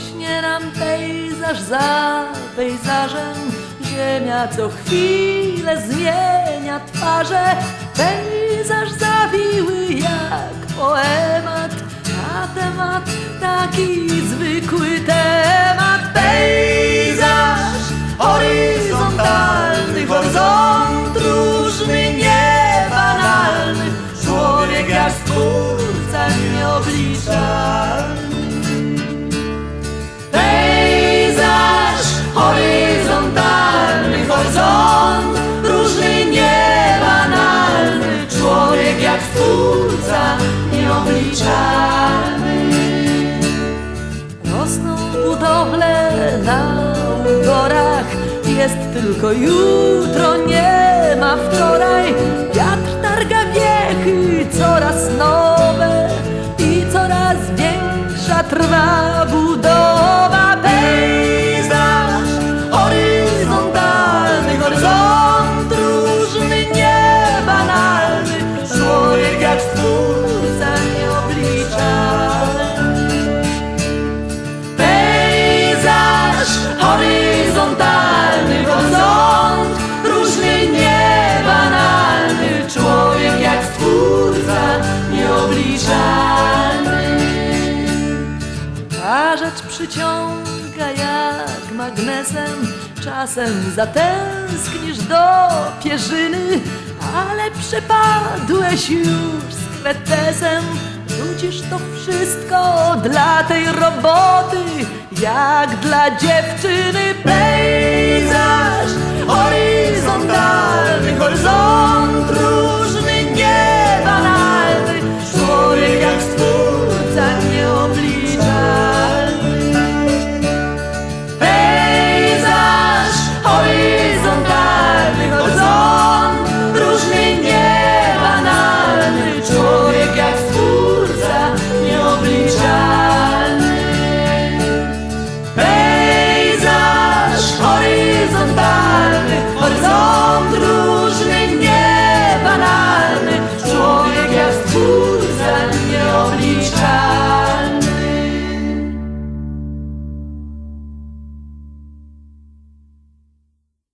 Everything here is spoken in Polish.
Rośnie nam pejzaż za pejzażem, ziemia co chwilę zmienia twarze. Pejzaż zawiły jak poemat, a temat taki zwykły temat. Pejzaż horyzontalny, horyzont różny, niebanalny. Człowiek jak stwórca nieobliczalny. Stwórca nieobliczalny. Rosną budowle na górach, jest tylko jutro, nie ma wczoraj. Wiatr targa wiechy, coraz przyciąga jak magnesem, czasem zatęsknisz do pierzyny, ale przepadłeś już z kretesem. Rzucisz to wszystko dla tej roboty, jak dla dziewczyny pejzaż